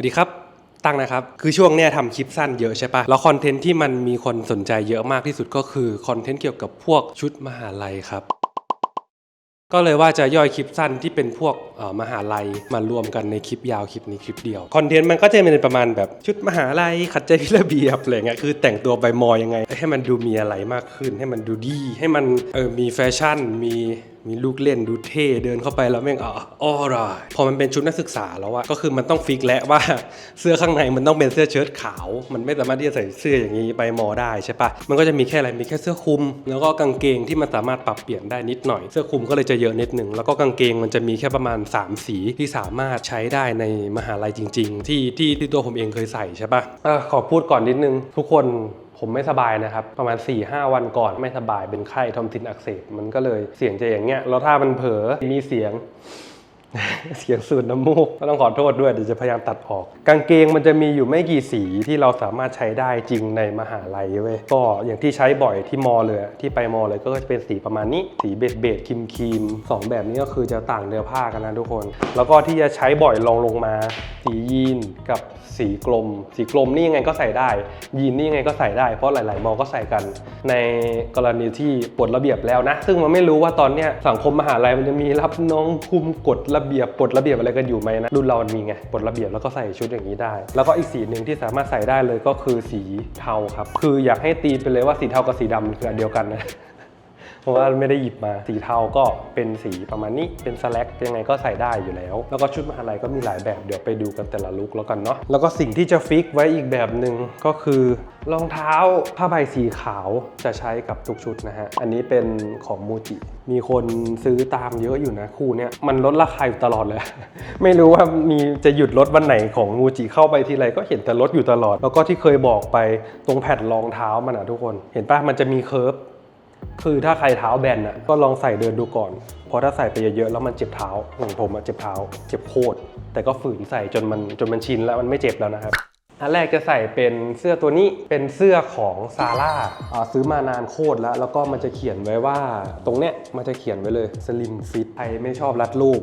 วัสดีครับตั้งนะครับ คือช่วงเนี้ยทำคลิปสั้นเยอะใช่ปะแล้วคอนเทนต์ที่มันมีคนสนใจเยอะมากที่สุดก็คือคอนเทนต์เกี่ยวกับพวกชุดมหาลัยครับ ก็เลยว่าจะย่อยคลิปสั้นที่เป็นพวกเอ่อมหาลัยมารวมกันในคลิปยาวคลิปนี้คลิปเดียว คอนเทนต์มันก็จะเป็นประมาณแบบชุดมหาลัยขัดใจพิระเบียบอะไรเงี้ยคือแต่งตัวใบมอยังไง ให้มันดูมีอะไรมากขึ้น ให้มันดูดี ให้มันเออมีแฟชั่นมี มีลูกเล่นดูเท่เดินเข้าไปแล้วแม่งอ๋อออร่อยพอมันเป็นชุดนักศึกษาแล้วอะก็คือมันต้องฟิกแล้วว่าเสื้อข้างในมันต้องเป็นเสื้อเชิ้ตขาว มันไม่สามารถที่จะใส่เสื้ออย่างนี้ไปมอได้ใช่ปะมันก็จะมีแค่อะไรมีแค่เสื้อคลุม แล้วก็กางเกงที่มันสามารถปรับเปลี่ยนได้นิดหน่อย เสื้อคลุมก็เลยจะเยอะนิดหนึ่งแล้วก็กางเกงมันจะมีแค่ประมาณ 3 สีที่สามารถใช้ได้ในมหาลัยจริง ๆ ที่ที่ที่ตัวผมเองเคยใส่ใช่ปะอะขอพูดก่อนนิดนึงทุกคน ผมไม่สบายนะครับ ประมาณ 4-5 วันก่อนไม่สบายเป็นไข้ทอมซินอักเสบมันก็เลยเสียงจะอย่างเงี้ยแล้วถ้ามันเผลอมีเสียง เสียงสูดน้ำมูกก็ต้องขอโทษด้วยเดี๋ยวจะพยายามตัดออก กางเกงมันจะมีอยู่ไม่กี่สีที่เราสามารถใช้ได้จริงในมหาลัยเว้ยก็อย่างที่ใช้บ่อยที่มอเลยที่ไปมอเลยก็จะเป็นสีประมาณนี้ สีเบจเบจครีมครีมสองแบบนี้ก็คือจะต่างเนื้อผ้ากันนะทุกคน แล้วก็ที่จะใช้บ่อยลองลงมา สียีนกับสีกลม สีกลมนี่ยังไงก็ใส่ได้ ยีนนี่ยังไงก็ใส่ได้เพราะหลาย ๆ มอก็ใส่กัน ในกรณีที่ปลดระเบียบแล้วนะ ซึ่งมันไม่รู้ว่าตอนเนี้ยสังคมมหาลัยมันจะมีรับน้องคุมกฎระระเบียบปลดระเบียบอะไรกันอยู่ไหมนะรุ่นเรามันมีไงปลดระเบียบแล้วก็ใส่ชุดอย่างนี้ได้ แล้วก็อีกสีหนึ่งที่สามารถใส่ได้เลยก็คือสีเทาครับ คืออยากให้ตีไปเลยว่าสีเทากับสีดำคืออันเดียวกันนะ ราะว่าไม่ได้หยิบมาสีเทาก็เป็นสีประมาณนี้เป็นสแลกยังไงก็ใส่ได้อยู่แล้ว แล้วก็ชุดมหาลัยก็มีหลายแบบเดี๋ยวไปดูกันแต่ละลุคแล้วกันเนาะแล้วก็สิ่งที่จะฟิกไว้อีกแบบหนึ่งก็คือรองเท้าผ้าใบสีขาวจะใช้กับทุกชุดนะฮะ อันนี้เป็นของมูจิ มีคนซื้อตามเยอะอยู่นะคู่เนี้ยมันลดราคาอยู่ตลอดเลย ไม่รู้ว่ามีจะหยุดลดวันไหนของมูจิเข้าไปทีไรก็เห็นแต่ลดอยู่ตลอด แล้วก็ที่เคยบอกไปตรงแผ่นรองเท้ามันอะทุกคน เห็นปะมันจะมีเคิร์ฟ คือถ้าใครเท้าแบนอะก็ลองใส่เดินดูก่อน เพราะถ้าใส่ไปเยอะๆแล้วมันเจ็บเท้าอย่างผมอะเจ็บเท้า เจ็บโคตร แต่ก็ฝืนใส่จนมันจนมันชินแล้วมันไม่เจ็บแล้วนะครับอันแรกจะใส่เป็นเสื้อตัวนี้เป็นเสื้อของซาร่าอ่าซื้อมานานโคตรแล้ว แล้วก็มันจะเขียนไว้ว่า ตรงเนี้ยมันจะเขียนไว้เลย slim fit ใครไม่ชอบรัดรูป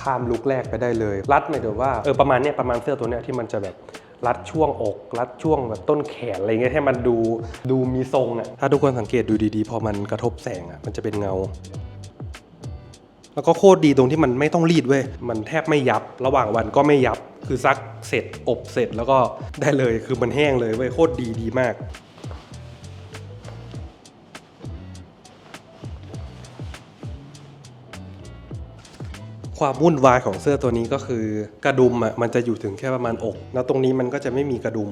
ข้ามลุกแรกไปได้เลย รัดหมายถึงว่าเออประมาณเนี้ยประมาณเสื้อตัวเนี้ยที่มันจะแบบ รัดช่วงอก รัดช่วงแบบต้นแขนอะไรเงี้ยให้มันดูดูมีทรงอะ่ะถ้าทุกคนสังเกตดูดีๆ พอมันกระทบแสงอะ่ะมันจะเป็นเงา แล้วก็โคตรดีตรงที่มันไม่ต้องรีดเว้ยมันแทบไม่ยับระหว่างวันก็ไม่ยับคือซักเสร็จอบเสร็จแล้วก็ได้เลยคือมันแห้งเลยเว้ยโคตรดีดีมาก ความวุ่นวายของเสื้อตัวนี้ก็คือกระดุมอะมันจะอยู่ถึงแค่ประมาณอก แล้วตรงนี้มันก็จะไม่มีกระดุม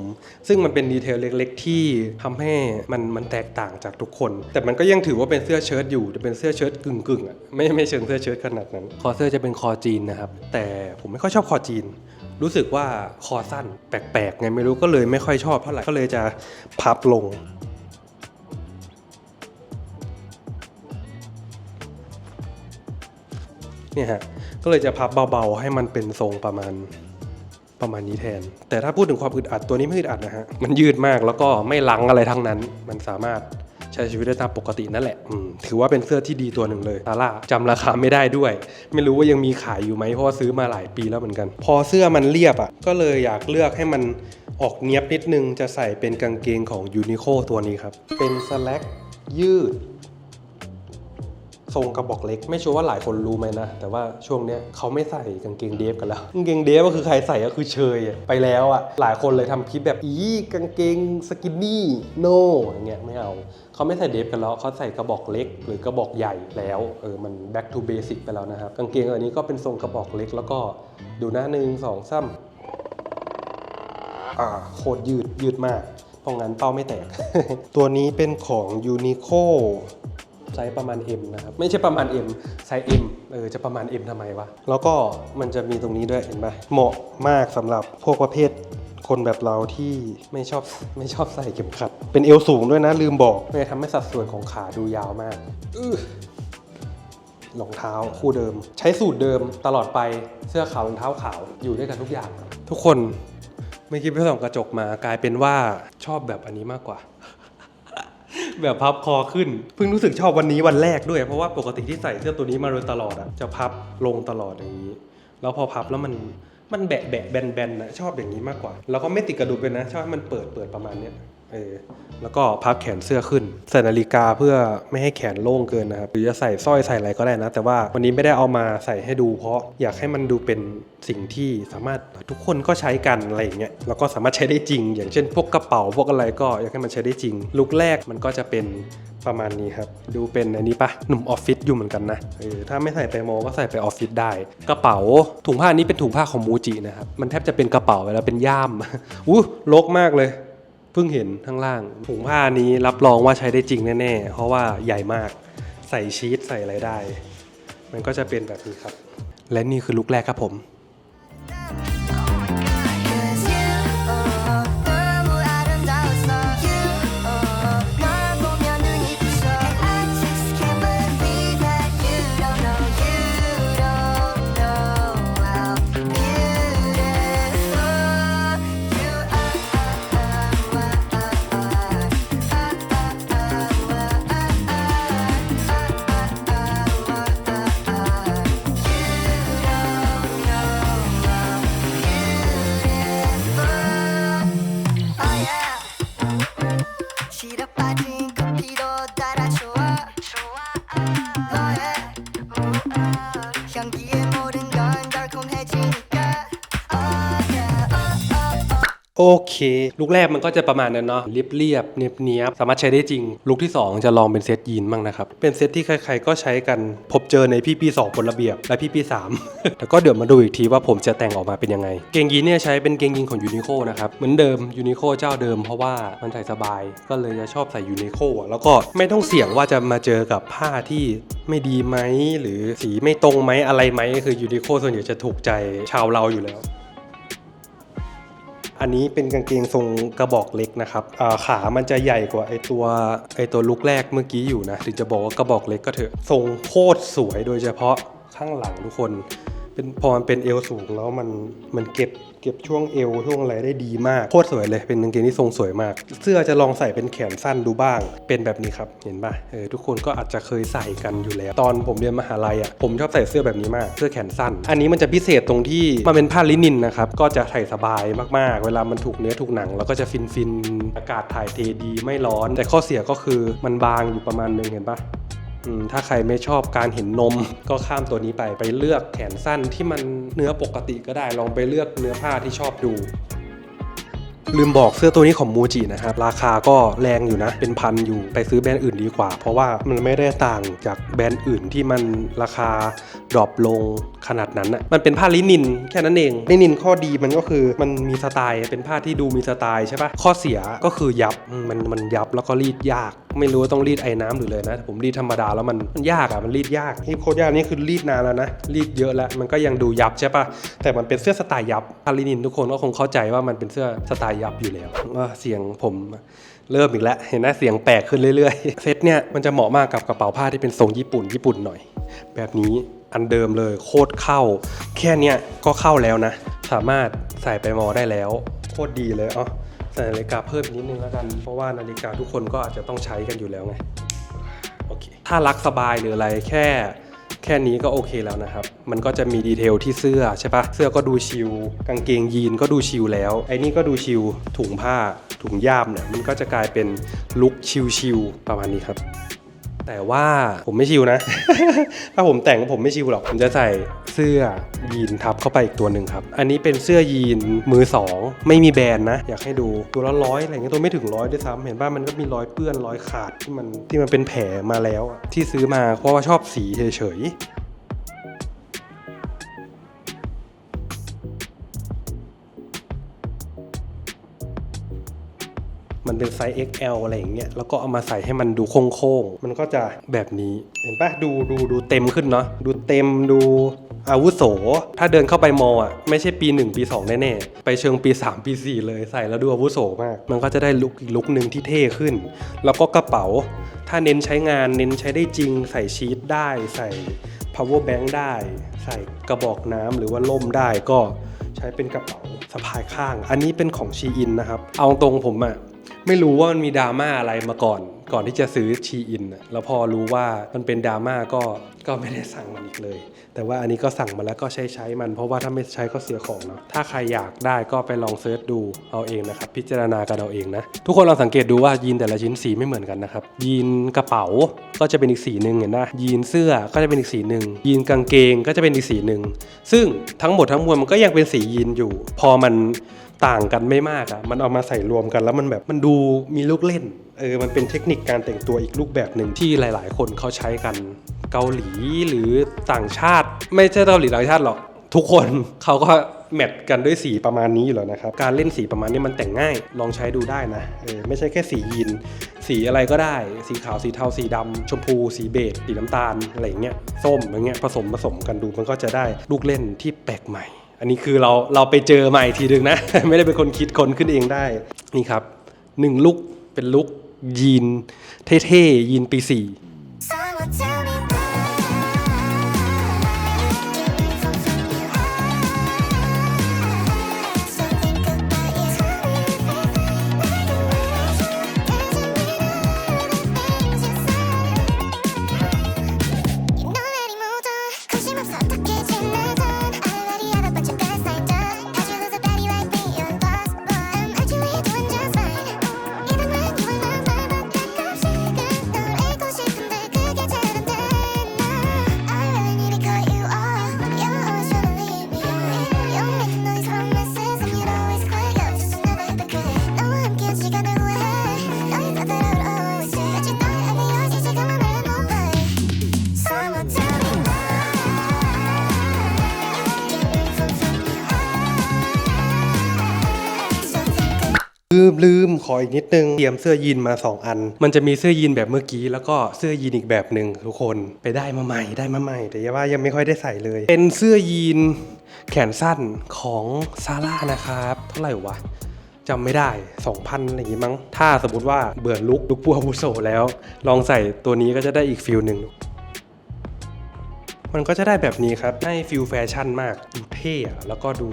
ซึ่งมันเป็นดีเทลเล็ก ๆ ที่ทำให้มันมันแตกต่างจากทุกคน แต่มันก็ยังถือว่าเป็นเสื้อเชิ้ตอยู่แต่เป็นเสื้อเชิ้ตกึ่งๆอะไม่ไม่เชิงเสื้อเชิ้ตขนาดนั้น คอเสื้อจะเป็นคอจีนนะครับแต่ผมไม่ค่อยชอบคอจีน รู้สึกว่าคอสั้นแปลกๆไงไม่รู้ก็เลยไม่ค่อยชอบเท่าไหร่ก็เลยจะพับลงเนี่ยฮะ ก็เลยจะพับเบาๆ ให้มันเป็นทรงประมาณประมาณนี้แทน แต่ถ้าพูดถึงความอึดอัดตัวนี้ไม่อึดอัดนะฮะ มันยืดมากแล้วก็ไม่ลังอะไรทั้งนั้น มันสามารถใช้ชีวิตได้ตามปกตินั่นแหละ ถือว่าเป็นเสื้อที่ดีตัวหนึ่งเลยซาร่าจำราคาไม่ได้ด้วย ไม่รู้ว่ายังมีขายอยู่ไหมเพราะว่าซื้อมาหลายปีแล้วเหมือนกัน พอเสื้อมันเรียบอะ ก็เลยอยากเลือกให้มันออกเนี้ยบนิดนึง จะใส่เป็นกางเกงของยูนิโคตัวนี้ครับ เป็นสแล็กยืด ทรงกระบอกเล็ก ไม่ชัวร์ว่าหลายคนรู้ไหมนะ แต่ว่าช่วงเนี้ยเขาไม่ใส่กางเกงเดฟกันแล้วกางเกงเดฟก็คือใครใส่ก็คือเชยไปแล้วอะหลายคนเลยทำคลิปแบบอีกางเกงสกินนี่โนอย่างเงี้ยไม่เอาเขาไม่ใส่เดฟกันแล้วเขาใส่กระบอกเล็ก หรือกระบอกใหญ่แล้วเออมัน back to basic ไปแล้วนะครับกางเกงอันนี้ก็เป็นทรงกระบอกเล็ก แล้วก็ดูหน้าหนึ่งสองซ้ำอ่าโคตรยืดยืดมากเพราะงั้นเป้าไม่แตก ตัวนี้เป็นของ Uniqlo ไซส์ประมาณ M นะครับ ไม่ใช่ประมาณ M ไซส์ M เออจะประมาณ M ทำไมวะ แล้วก็มันจะมีตรงนี้ด้วยเห็นไหมเหมาะมากสำหรับพวกประเภทคนแบบเราที่ไม่ชอบไม่ชอบใส่เข็มขัด เป็นเอวสูงด้วยนะลืมบอกเลยทำให้สัดส่วนของขาดูยาวมากอื้อรองเท้าคู่เดิม ใช้สูตรเดิมตลอดไปเสื้อขาวรองเท้าขาวอยู่ด้วยกันทุกอย่าง ทุกคนไม่คิดไปส่องกระจกมากลายเป็นว่าชอบแบบอันนี้มากกว่า แบบพับคอขึ้น เพิ่งรู้สึกชอบวันนี้วันแรกด้วย เพราะว่าปกติที่ใส่เสื้อตัวนี้มาโดยตลอดอะจะพับลงตลอดอย่างนี้ แล้วพอพับแล้วมันมันแบะแบะแบนแบนนะชอบอย่างนี้มากกว่า แล้วก็ไม่ติดกระดุมเลยนะ ชอบให้มันเปิดเปิดประมาณเนี้ย เออแล้วก็พับแขนเสื้อขึ้น ใส่นาฬิกาเพื่อไม่ให้แขนโล่งเกินนะครับ หรือจะใส่สร้อยใส่อะไรก็ได้นะ แต่ว่าวันนี้ไม่ได้เอามาใส่ให้ดู เพราะอยากให้มันดูเป็นสิ่งที่สามารถทุกคนก็ใช้กันอะไรอย่างเงี้ย แล้วก็สามารถใช้ได้จริง อย่างเช่น พวกกระเป๋าพวกอะไรก็อยากให้มันใช้ได้จริง ลุคแรกมันก็จะเป็นประมาณนี้ครับ ดูเป็นอันนี้ปะหนุ่มออฟฟิศอยู่เหมือนกันนะเออถ้าไม่ใส่ไปโมก็ใส่ไปออฟฟิศได้ กระเป๋าถุงผ้านี้เป็นถุงผ้าของมูจินะครับ มันแทบจะเป็นกระเป๋าไปแล้วเป็นย่ามอู้ลกมากเลย พิ่งเห็นข้างล่างถุงผ้านี้รับรองว่าใช้ได้จริงแน่ๆ เพราะว่าใหญ่มากใส่ชีสใส่อะไรได้ มันก็จะเป็นแบบนี้ครับ และนี่คือลุกแรกครับผม เคลุคแรกมันก็จะประมาณนั้นเนาะเรียบเรียบเนียบเนียบสามารถใช้ได้จริงลุคที่ 2 จะลองเป็นเซตยีนบ้างนะครับ เป็นเซตที่ใครๆก็ใช้กัน พบเจอในพี่ปี2บนระเบียบ และพี่ปี3แล้วก็เดี๋ยวมาดูอีกทีว่าผมจะแต่งออกมาเป็นยังไง เกงยีนเนี่ยใช้เป็นเกงยีนของยูนิโคนะครับ เหมือนเดิมยูนิโคเจ้าเดิมเพราะว่ามันใส่สบาย ก็เลยจะชอบใส่ยูนิโคแล้วก็ไม่ต้องเสี่ยงว่าจะมาเจอกับผ้าที่ไม่ดีไหมหรือสีไม่ตรงไหมอะไรไหมคือยูนิโคส่วนใหญ่จะถูกใจชาวเราอยู่แล้ว อันนี้เป็นกางเกงทรงกระบอกเล็กนะครับขามันจะใหญ่กว่าไอตัวไอตัวลุกแรกเมื่อกี้อยู่นะถึงจะบอกว่ากระบอกเล็กก็เถอะทรงโคตรสวยโดยเฉพาะข้างหลังทุกคน เป็นพอมันเป็นเอวสูงแล้วมันมันเก็บ เก็บช่วงเอวช่วงอะไรได้ดีมากโคตรสวยเลยเป็นกางเกงที่ทรงสวยมาก เสื้อจะลองใส่เป็นแขนสั้นดูบ้าง เป็นแบบนี้ครับเห็นป่ะเออทุกคนก็อาจจะเคยใส่กันอยู่แล้ว ตอนผมเรียนมหาลัยอะผมชอบใส่เสื้อแบบนี้มากเสื้อแขนสั้น อันนี้มันจะพิเศษตรงที่มันเป็นผ้าลินินนะครับก็จะใส่สบายมากๆ เวลามันถูกเนื้อถูกหนัง แล้วก็จะฟินฟินๆอากาศถ่ายเทดีไม่ร้อน แต่ข้อเสียก็คือมันบางอยู่ประมาณนึงเห็นปะ ถ้าใครไม่ชอบการเห็นนม ก็ข้ามตัวนี้ไปไปเลือกแขนสั้นที่มันเนื้อปกติก็ได้ลองไปเลือกเนื้อผ้าที่ชอบดู ลืมบอกเสื้อตัวนี้ของมูจินะครับ ราคาก็แรงอยู่นะ เป็นพันอยู่ไปซื้อแบรนด์อื่นดีกว่า เพราะว่ามันไม่ได้ต่างจากแบรนด์อื่นที่มันราคาดรอปลงขนาดนั้นนะมันเป็นผ้าลินินแค่นั้นเองลินินข้อดีมันก็คือมันมีสไตล์เป็นผ้าที่ดูมีสไตล์ใช่ปะข้อเสียก็คือยับมันมันยับแล้วก็รีดยาก ไม่รู้ว่าต้องรีดไอ้น้ำหรือเลยนะ ผมรีดธรรมดาแล้วมันมันยากอะมันรีดยากที่โคตรยากนี่คือรีดนานแล้วนะรีดเยอะแล้วมันก็ยังดูยับใช่ปะแต่มันเป็นเสื้อสไตล์ยับพาลินินทุกคนก็คงเข้าใจว่ามันเป็นเสื้อสไตล์ยับอยู่แล้วว่าเสียงผมเริ่มอีกแล้วเห็นไหมเสียงแปลกขึ้นเรื่อยๆ เซตเนี่ยมันจะเหมาะมากกับกระเป๋าผ้าที่เป็นทรงญี่ปุ่นญี่ปุ่นหน่อย แบบนี้อันเดิมเลยโคตรเข้า แค่เนี้ยก็เข้าแล้วนะ สามารถใส่ไปมอได้แล้ว โคตรดีเลยอ๋อ ใส่นาฬิกาเพิ่มอีกนิดนึงแล้วกัน เพราะว่านาฬิกาทุกคนก็อาจจะต้องใช้กันอยู่แล้วไงโอเคถ้ารักสบายหรืออะไรแค่แค่นี้ก็โอเคแล้วนะครับ มันก็จะมีดีเทลที่เสื้อใช่ปะเสื้อก็ดูชิล กางเกงยีนก็ดูชิลแล้ว ไอ้นี่ก็ดูชิล ถุงผ้า ถุงย่ามเนี่ย มันก็จะกลายเป็นลุคชิลๆประมาณนี้ครับ แต่ว่าผมไม่ชิลนะ ถ้าผมแต่งผมไม่ชิลหรอก ผมจะใส่เสื้อยีนทับเข้าไปอีกตัวหนึ่งครับ อันนี้เป็นเสื้อยีนมือสองไม่มีแบรนด์นะ อยากให้ดูตัวละร้อยอะไรเงี้ยตัวไม่ถึงร้อยด้วยซ้ำเห็นป่ะมันก็มีรอยเปื้อนรอยขาดที่มันที่มันเป็นแผลมาแล้วอะที่ซื้อมาเพราะว่าชอบสีเฉยๆ มันเป็นไซส์ XL อะไรอย่างเงี้ยแล้วก็เอามาใส่ให้มันดูโค้งๆ มันก็จะแบบนี้เห็นปะดูดูดูเต็มขึ้นเนาะดูเต็มดูอาวุโส ถ้าเดินเข้าไปมออะไม่ใช่ปี 1 ปี 2 แน่ๆ ไปเชิงปี 3 ปี 4 เลยใส่แล้วดูอาวุโสมาก มันก็จะได้ลุคอีกลุคหนึ่งที่เท่ขึ้น แล้วก็กระเป๋า ถ้าเน้นใช้งานเน้นใช้ได้จริง ใส่ชีตได้ ใส่ power bank ได้ ใส่กระบอกน้ำหรือว่าล่มได้ก็ใช้เป็นกระเป๋าสะพายข้าง อันนี้เป็นของชีอินนะครับ เอาตรงผมอะ ไม่รู้ว่ามันมีดราม่าอะไรมาก่อน ก่อนที่จะซื้อชีอินแล้วพอรู้ว่ามันเป็นดราม่าก็ก็ไม่ได้สั่งมันอีกเลย แต่ว่าอันนี้ก็สั่งมาแล้วก็ใช้ใช้มัน เพราะว่าถ้าไม่ใช้ก็เสียของเนาะถ้าใครอยากได้ก็ไปลองเซิร์ชดูเอาเองนะครับ พิจารณากันเอาเองนะ ทุกคนลองสังเกตดูว่ายีนแต่ละชิ้นสีไม่เหมือนกันนะครับยีนกระเป๋าก็จะเป็นอีกสีหนึ่งเห็นไหมยีนเสื้อก็จะเป็นอีกสีหนึ่งยีนกางเกงก็จะเป็นอีกสีหนึ่งซึ่งทั้งหมดทั้งมวลมันก็ยังเป็นสียีนอยู่ พอมัน ต่างกันไม่มากอะ่ะ มันเอามาใส่รวมกัน แล้วมันแบบมันดูมีลูกเล่น เออ มันเป็นเทคนิคการแต่งตัวอีกรูปแบบหนึ่งที่หลาย ๆ คนเขาใช้กัน เกาหลีหรือต่างชาติ ไม่ใช่เกาหลีต่างชาติหรอก ทุกคนเขาก็แมทกันด้วยสีประมาณนี้อยู่แล้วนะครับ การเล่นสีประมาณนี้มันแต่งง่าย ลองใช้ดูได้นะ เออ ไม่ใช่แค่สียีน สีอะไรก็ได้ สีขาว สีเทา สีดำชมพู สีเบจ สีน้ำตาล อะไรเงี้ย ส้ม อย่างเงี้ย ผสมผสมกันดู มันก็จะได้ลูกเล่นที่แปลกใหม่ อันนี้คือเราเราไปเจอใหม่ทีนึงนะ ไม่ได้เป็นคนคิดคนขึ้นเองได้ นี่ครับหนึ่งลุกเป็นลุกยีนเท่ๆยีนปีสี่ ลืมขออีกนิดนึงเตรียมเสื้อยีนมา 2 อัน มันจะมีเสื้อยีนแบบเมื่อกี้ แล้วก็เสื้อยีนอีกแบบหนึ่งทุกคนไปได้มาใหม่ได้มาใหม่ แต่ยาว่ายังไม่ค่อยได้ใส่เลย เป็นเสื้อยีนแขนสั้นของซาร่านะครับเท่าไหร่วะจำไม่ได้ 2,000 อะไรอย่างงี้มั้ง ถ้าสมมติว่าเบื่อลุกลุกปัวบุโซแล้ว ลองใส่ตัวนี้ก็จะได้อีกฟิลหนึ่ง มันก็จะได้แบบนี้ครับได้ฟิลแฟชั่นมาก ดูเท่แล้วก็ดู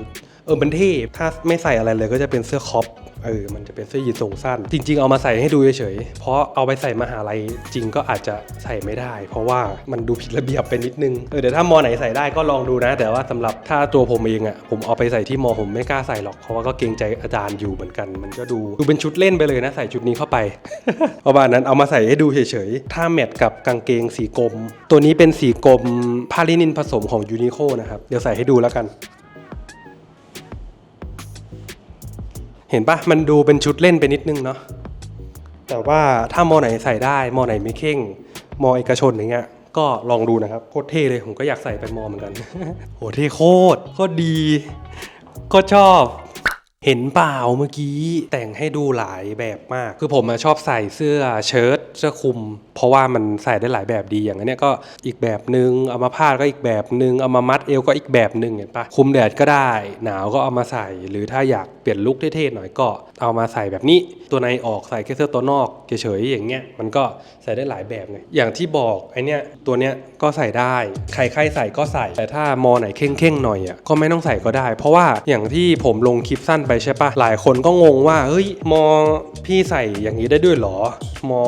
เออมันเท่ ถ้าไม่ใส่อะไรเลยก็จะเป็นเสื้อคอป เออมันจะเป็นเสื้อยีนทรงสั้น จริง ๆ เอามาใส่ให้ดูเฉยๆเพราะเอาไปใส่มหาลัยจริงก็อาจจะใส่ไม่ได้ เพราะว่ามันดูผิดระเบียบไปนิดนึงเออเดี๋ยวถ้ามอไหนใส่ได้ก็ลองดูนะ แต่ว่าสำหรับถ้าตัวผมเองอะ่ะผมเอาไปใส่ที่มอผมไม่กล้าใส่หรอกเพราะว่าก็เกรงใจอาจารย์อยู่เหมือนกัน มันก็ดูดูเป็นชุดเล่นไปเลยนะใส่ชุดนี้เข้าไปประมาณนั้นเอามาใส่ให้ดูเฉยๆถ้าแมทกับกางเกงสีกรมตัวนี้เป็นสีกรมพาลินินผสมของยูนิโคนะครับเดี๋ยวใส่ให้ดูแล้วกัน เห็นปะมันดูเป็นชุดเล่นไปนิดนึงเนาะแต่ว่าถ้ามอไหนใส่ได้ มอไหนไม่เข่ง มอเอกชนอย่างเงี้ยก็ลองดูนะครับ โคตรเท่เลย ผมก็อยากใส่ไปมอเหมือนกัน โหเท่โคตรโคตรดีก็ชอบเห็นเปล่าเมื่อกี้แต่งให้ดูหลายแบบมาก คือผมชอบใส่เสื้อเชิ้ตเสื้อคลุมเพราะว่ามันใส่ได้หลายแบบดีอย่างอันเนี้ยก็อีกแบบหนึ่งเอามาพาดก็อีกแบบหนึ่งเอามามัดเอวก็อีกแบบหนึ่งเห็นปะคุมแดดก็ได้ หนาวก็เอามาใส่ หรือถ้าอยากเปลี่ยนลุคเท่ๆหน่อยก็เอามาใส่แบบนี้ ตัวในออกใส่แค่เสื้อตัวนอกเฉยๆอย่างเงี้ยมันก็ใส่ได้หลายแบบไงอย่างที่บอกไอเนี้ยตัวเนี้ยก็ใส่ได้ใครใครใส่ก็ใส่ แต่ถ้ามอไหนเข่งๆหน่อยอะก็ไม่ต้องใส่ก็ได้ เพราะว่าอย่างที่ผมลงคลิปสั้นไปใช่ปะหลายคนก็งงว่าเฮ้ยมอพี่ใส่อย่างนี้ได้ด้วยหรอ มอ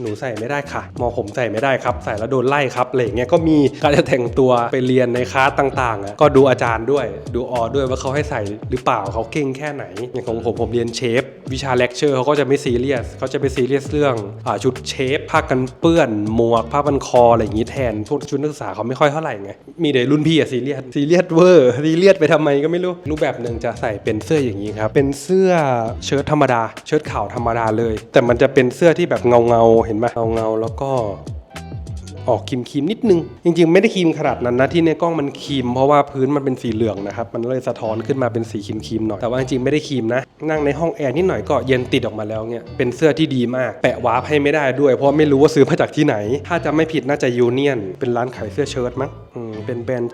หนูใส่ไม่ได้ค่ะมอผมใส่ไม่ได้ครับใส่แล้วโดนไล่ครับอะไรเงี้ยก็มีการจะแต่งตัวไปเรียนในคลาสต่างๆอะก็ดูอาจารย์ด้วย ดูออด้วยว่าเขาให้ใส่หรือเปล่าเขาเก่งแค่ไหนอย่างของผมผมเรียนเชฟ วิชาเลคเชอร์เขาก็จะไม่ซีเรียสเขาจะไปซีเรียสเรื่องอชุดเชฟผ้ากันเปื้อนหมวกผ้าพันคออะไรอย่างงี้แทนพวกชุดนักศึกษาเขาไม่ค่อยเท่าไหร่ไงมีแต่รุ่นพี่อะซีเรียสซีเรียสเวอร์ซีเรียสไปทำไมก็ไม่รู้รูปแบบหนึ่งจะใส่เป็นเสื้ออย่างนี้ครับเป็นเสื้อเชิ้ตธรรมดา เชิ้ตขาวธรรมดาเลย แต่มันจะเป็นเสื้อที่แบบเงาเงาเห็นไหมเงาเงาแล้วก็ ออกครีมครีมนิดนึง จริงๆ ไม่ได้ครีมขนาดนั้นนะที่ในกล้องมันครีมเพราะว่าพื้นมันเป็นสีเหลืองนะครับ มันเลยสะท้อนขึ้นมาเป็นสีครีมครีมหน่อย แต่ว่าจริงๆ ไม่ได้ครีมนะ นั่งในห้องแอร์นิดหน่อยก็เย็นติดออกมาแล้วเนี่ยเป็นเสื้อที่ดีมาก แปะวาร์ปให้ไม่ได้ด้วย เพราะไม่รู้ว่าซื้อมาจากที่ไหน ถ้าจะไม่ผิดน่าจะยูเนียน เป็นร้านขายเสื้อเชิ้ตมั้งอืมเป็นแบรนด์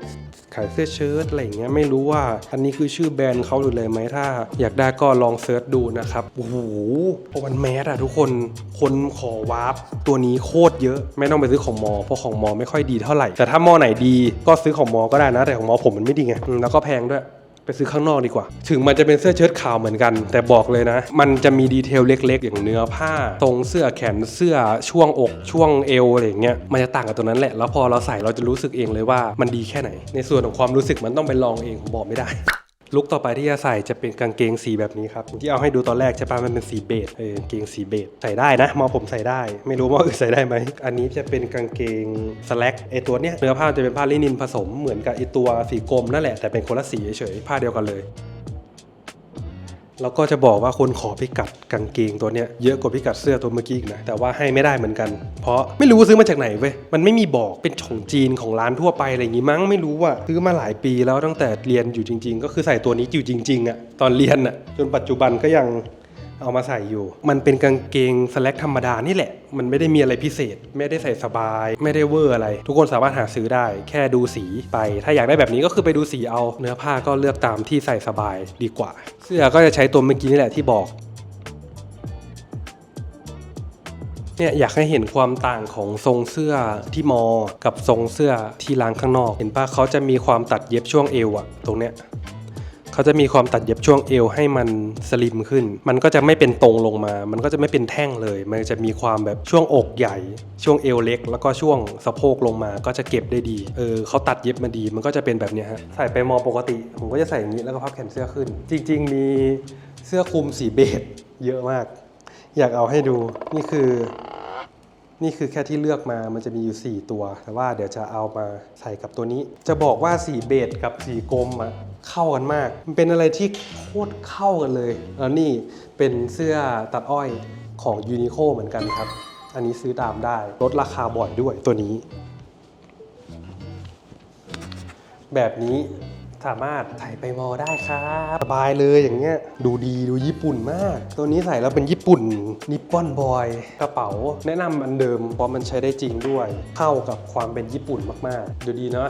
ขายเสื้อเชิ้ตอะไรอย่างเงี้ยไม่รู้ว่าอันนี้คือชื่อแบรนด์เขาหรืออะไรไหมถ้า อยากได้ก็ลองเซิร์ชดูนะครับโอ้โหวันแมสอะทุกคนคนขอวาร์ปตัวนี้โคตรเยอะ ไม่ต้องไปซื้อของมอเพราะของมอไม่ค่อยดีเท่าไหร่ แต่ถ้ามอไหนดีก็ซื้อของมอก็ได้นะ แต่ของมอผมมันไม่ดีไงแล้วก็แพงด้วยไปซื้อข้างนอกดีกว่า ถึงมันจะเป็นเสื้อเชิ้ตขาวเหมือนกัน แต่บอกเลยนะ มันจะมีดีเทลเล็กๆ อย่างเนื้อผ้าตรงเสื้อแขนเสื้อช่วงอก ช่วงเอวอะไรอย่างเงี้ย มันจะต่างกับตัวนั้นแหละ แล้วพอเราใส่เราจะรู้สึกเองเลยว่ามันดีแค่ไหน ในส่วนของความรู้สึกมันต้องไปลองเองผมบอกไม่ได้ ลุกต่อไปที่จะใส่จะเป็นกางเกงสีแบบนี้ครับที่เอาให้ดูตอนแรกใช่ปะมันเป็นสีเบจเออกางเกงสีเบจใส่ได้นะมอผมใส่ได้ ไม่รู้ว่าอื่นใส่ได้ไหมอันนี้จะเป็นกางเกงสแลกไอตัวเนี้ยเนื้อผ้าจะเป็นผ้าลินินผสมเหมือนกับไอตัวสีกรมนั่นแหละแต่เป็นคนละสีเฉยผ้าเดียวกันเลยแล้วก็จะบอกว่าคนขอพิกัดกางเกงตัวเนี้ยเยอะกว่าพิกัดเสื้อตัวเมื่อกี้อีกนะแต่ว่าให้ไม่ได้เหมือนกัน เพราะไม่รู้ซื้อมาจากไหนเว้ยมันไม่มีบอกเป็น ของจีนของร้านทั่วไปอะไรอย่างงี้มั้งไม่รู้ว่าซื้อมาหลายปีแล้วตั้งแต่เรียนอยู่จริง ๆ ก็คือใส่ตัวนี้อยู่จริงๆอะตอนเรียนอะจนปัจจุบันก็ยังเอามาใส่อยู่ มันเป็นกางเกงสแลกธรรมดานี่แหละ มันไม่ได้มีอะไรพิเศษ ไม่ได้ใส่สบาย ไม่ได้เวอร์อะไร ทุกคนสามารถหาซื้อได้ แค่ดูสีไป ถ้าอยากได้แบบนี้ก็คือไปดูสีเอา เนื้อผ้าก็เลือกตามที่ใส่สบายดีกว่า เสื้อก็จะใช้ตัวเมื่อกี้นี่แหละที่บอก เนี่ยอยากให้เห็นความต่างของทรงเสื้อที่มอ กับทรงเสื้อที่ร้านข้างนอก เห็นปะเขาจะมีความตัดเย็บช่วงเอวอะตรงเนี้ยเขาจะมีความตัดเย็บช่วงเอวให้มันสลิมขึ้น มันก็จะไม่เป็นตรงลงมา มันก็จะไม่เป็นแท่งเลย มันจะมีความแบบช่วงอกใหญ่ ช่วงเอวเล็ก แล้วก็ช่วงสะโพกลงมา ก็จะเก็บได้ดี เออเขาตัดเย็บมาดี มันก็จะเป็นแบบเนี้ยฮะ ใส่ไปมอปกติ ผมก็จะใส่อย่างนี้แล้วก็พับแขนเสื้อขึ้น จริง ๆ มีเสื้อคลุมสีเบจเยอะมาก อยากเอาให้ดู นี่คือ นี่คือแค่ที่เลือกมามันจะมีอยู่ 4 ตัว แต่ว่าเดี๋ยวจะเอามาใส่กับตัวนี้ จะบอกว่าสีเบจกับสีกรมอะเข้ากันมาก มันเป็นอะไรที่โคตรเข้ากันเลยแล้วนี่เป็นเสื้อตัดอ้อยของยูนิโคเหมือนกันครับ อันนี้ซื้อตามได้ลดราคาบ่อยด้วยตัวนี้ แบบนี้ สามารถใส่ไปมอได้ครับสบายเลยอย่างเงี้ยดูดีดูญี่ปุ่นมาก ตัวนี้ใส่แล้วเป็นญี่ปุ่นนิปปอนบอยกระเป๋า แนะนำอันเดิมเพราะมันใช้ได้จริงด้วย เข้ากับความเป็นญี่ปุ่นมากๆ ดูดีเนาะ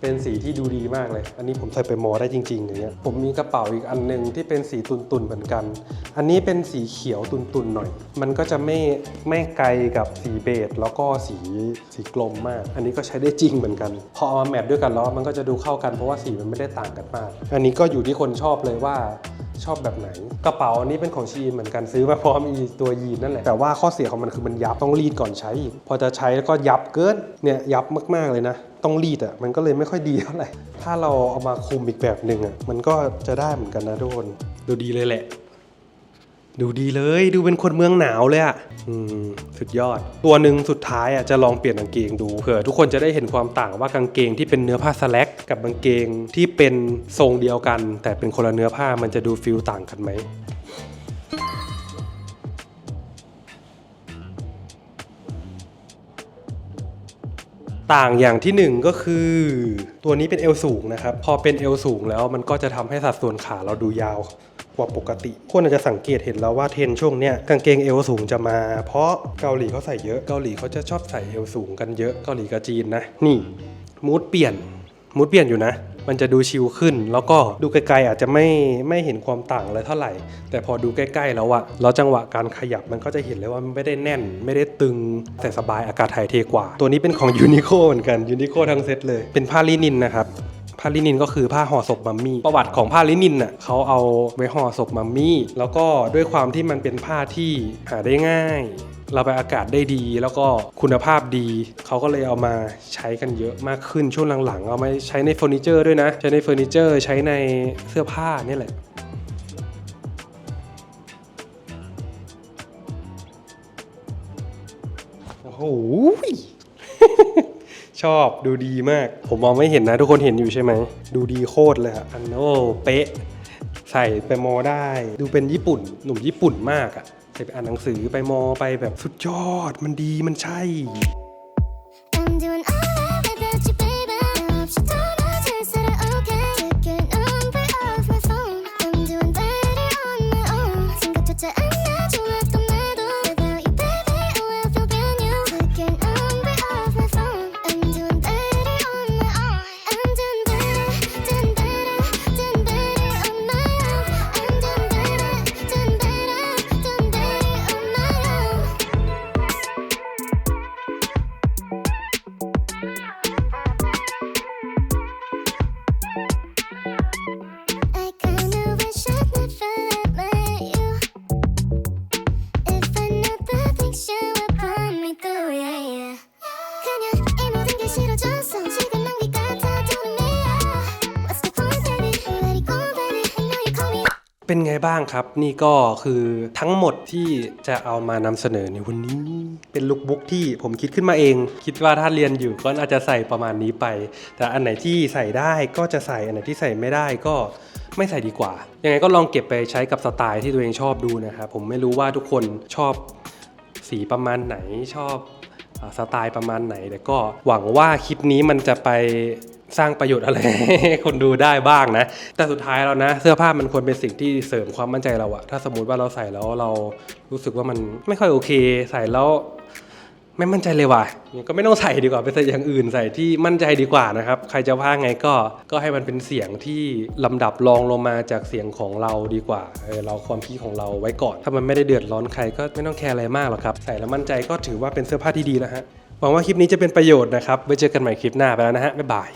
เป็นสีที่ดูดีมากเลย อันนี้ผมใส่ไปมอได้จริงๆอย่างเงี้ย ผมมีกระเป๋าอีกอันหนึงที่เป็นสีตุนๆเหมือนกัน อันนี้เป็นสีเขียวตุนๆหน่อย มันก็จะไม่ไม่ไกลกับสีเบจแล้วก็สีสีกลมมาก อันนี้ก็ใช้ได้จริงเหมือนกัน พอเอามาแมทด้วยกันแล้วมันก็จะดูเข้ากันเพราะว่าสีมันไม่ได้ต่างกันมาก อันนี้ก็อยู่ที่คนชอบเลยว่าชอบแบบไหน กระเป๋าอันนี้เป็นของชีนเหมือนกันซื้อมาพร้อมอีตัวยีนนั่นแหละ แต่ว่าข้อเสียของมันคือมันยับต้องรีดก่อนใช้อีกพอจะใช้แล้วก็ยับเกินเนี่ยยับมากๆเลยนะ ต้องรีดอะมันก็เลยไม่ค่อยดีเท่าไหร่ ถ้าเราเอามาคุมอีกแบบหนึ่งอะมันก็จะได้เหมือนกันนะทุกคนดูดีเลยแหละ ดูดีเลยดูเป็นคนเมืองหนาวเลยอะ่ะอืมสุดยอด ตัวหนึ่งสุดท้ายอะจะลองเปลี่ยนกางเกงดูเผื่อทุกคนจะได้เห็นความต่างว่ากางเกงที่เป็นเนื้อผ้าสแลกกับกางเกงที่เป็นทรงเดียวกัน แต่เป็นคนละเนื้อผ้ามันจะดูฟิลต่างกันไหม ต่างอย่างที่หนึ่งก็คือ ตัวนี้เป็นเอวสูงนะครับ พอเป็นเอวสูงแล้วมันก็จะทำให้สัดส่วนขาเราดูยาวกว่าปกติ คนอาจจะสังเกตเห็นแล้วว่าเทรนช่วงเนี้ยกางเกงเอวสูงจะมา เพราะเกาหลีเขาใส่เยอะเกาหลีเขาจะชอบใส่เอวสูงกันเยอะเกาหลีกับจีนนะนี่มูดเปลี่ยนมูดเปลี่ยนอยู่นะ มันจะดูชิลขึ้น แล้วก็ดูไกลๆอาจจะไม่ไม่เห็นความต่างอะไรเท่าไหร่ แต่พอดูใกล้ๆแล้วอะแล้วจังหวะการขยับมันก็จะเห็นเลยว่ามันไม่ได้แน่น ไม่ได้ตึงแต่สบายอากาศถ่ายเทกว่า ตัวนี้เป็นของยูนิโคเหมือนกันยูนิโคทั้งเซตเลย เป็นผ้าลินินนะครับผ้าลินินก็คือผ้าห่อศพมัมมี่ประวัติของผ้าลินินน่ะเขาเอาไว้ห่อศพมัมมี่แล้วก็ด้วยความที่มันเป็นผ้าที่หาได้ง่าย ระบายอากาศได้ดี แล้วก็คุณภาพดี เขาก็เลยเอามาใช้กันเยอะมากขึ้นช่วงหลังๆ เอามาใช้ในเฟอร์นิเจอร์ด้วยนะ ใช้ในเฟอร์นิเจอร์ ใช้ในเสื้อผ้านี่แหละโอ้โหชอบดูดีมาก ผมมองไม่เห็นนะ ทุกคนเห็นอยู่ใช่ไหม ดูดีโคตรเลยอะอันโนเป๊ะ ใส่ไปโมได้ ดูเป็นญี่ปุ่น หนุ่มญี่ปุ่นมากอะ ใส่ไปอ่านหนังสือไปมอไปแบบสุดยอด มันดีมันใช่ เป็นไงบ้างครับ นี่ก็คือทั้งหมดที่จะเอามานำเสนอในวันนี้เป็นลุคบุ๊กที่ผมคิดขึ้นมาเอง คิดว่าถ้าเรียนอยู่ก็อาจจะใส่ประมาณนี้ไป แต่อันไหนที่ใส่ได้ก็จะใส่อันไหนที่ใส่ไม่ได้ก็ไม่ใส่ดีกว่า ยังไงก็ลองเก็บไปใช้กับสไตล์ที่ตัวเองชอบดูนะครับผมไม่รู้ว่าทุกคนชอบสีประมาณไหนชอบสไตล์ประมาณไหนแต่ก็หวังว่าคลิปนี้มันจะไป สร้างประโยชน์อะไรให้คนดูได้บ้างนะ แต่สุดท้ายแล้วนะ เสื้อผ้ามันควรเป็นสิ่งที่เสริมความมั่นใจเราอะถ้าสมมุติว่าเราใส่แล้วเรารู้สึกว่ามันไม่ค่อยโอเค ใส่แล้วไม่มั่นใจเลยว่ะก็ไม่ต้องใส่ดีกว่าไปใส่อย่างอื่นใส่ที่มั่นใจดีกว่านะครับ ใครจะว่าไงก็ก็ให้มันเป็นเสียงที่ลำดับรองลงมาจากเสียงของเราดีกว่าเออเราความคิดของเราไว้ก่อน ถ้ามันไม่ได้เดือดร้อนใครก็ไม่ต้องแคร์อะไรมากหรอกครับใส่แล้วมั่นใจก็ถือว่าเป็นเสื้อผ้าที่ดีแล้วฮะหวังว่าคลิปนี้จะเป็นประโยชน์นะครับไว้เจอกันใหม่คลิปหน้าไปแล้วนะฮะบ๊ายบาย